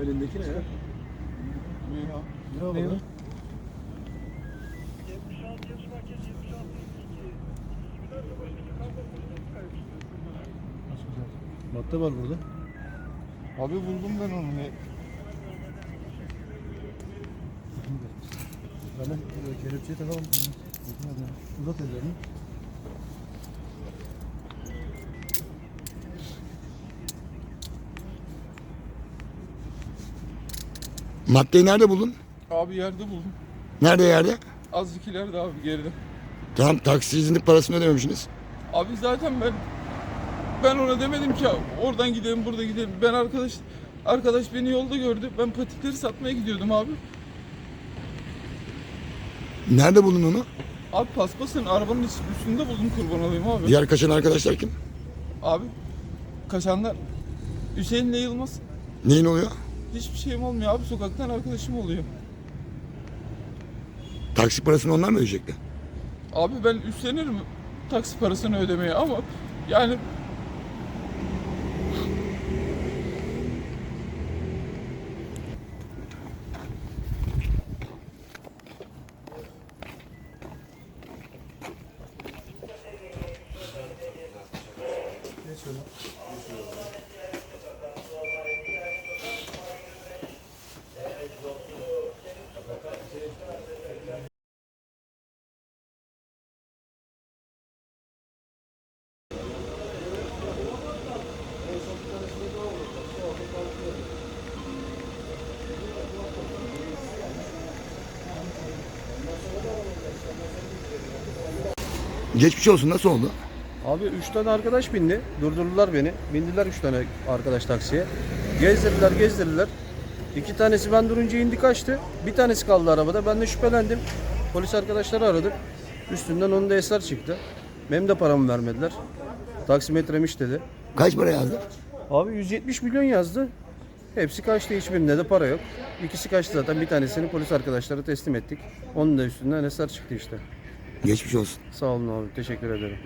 Elindeki ne ya? Ne Ne o? o? Madde var burada. Abi buldum ben onu. Ne? Tamam. e, Kelepçeyi takalım. Uzat ellerini. Maddeyi nerede buldun? Abi yerde buldum. Nerede yerde? Azıcık ileride abi geride. Tamam taksicilik parasını ödememişsiniz. Abi zaten ben ben ona demedim ki oradan gidelim burada gidelim. Ben arkadaş arkadaş beni yolda gördü. Ben patikleri satmaya gidiyordum abi. Nerede buldun onu? Abi paspasın arabanın üst- üstünde buldum kurban olayım abi. Diğer kaçan arkadaşlar kim? Abi kaçanlar Hüseyin'le Yılmaz Neyin oluyor? Hiçbir şeyim olmuyor abi sokaktan arkadaşım oluyor. Taksi parasını onlar mı ödeyecekti? Abi ben üstlenirim taksi parasını ödemeye ama yani Geçmiş olsun nasıl oldu? Abi üç tane arkadaş bindi. Durdurdular beni. Bindiler üç tane arkadaş taksiye. Gezdirdiler gezdirdiler. İki tanesi ben durunca indi kaçtı. Bir tanesi kaldı arabada. Ben de şüphelendim. Polis arkadaşları aradık. Üstünden onun da eser çıktı. Benim de paramı vermediler. Taksimetremiş dedi. Kaç para yazdı? Abi 170 milyon yazdı. Hepsi kaçtı hiçbirinde de para yok. İkisi kaçtı zaten bir tanesini polis arkadaşlara teslim ettik. Onun da üstünden eser çıktı işte. Geçmiş olsun. Sağ olun abi. Teşekkür ederim.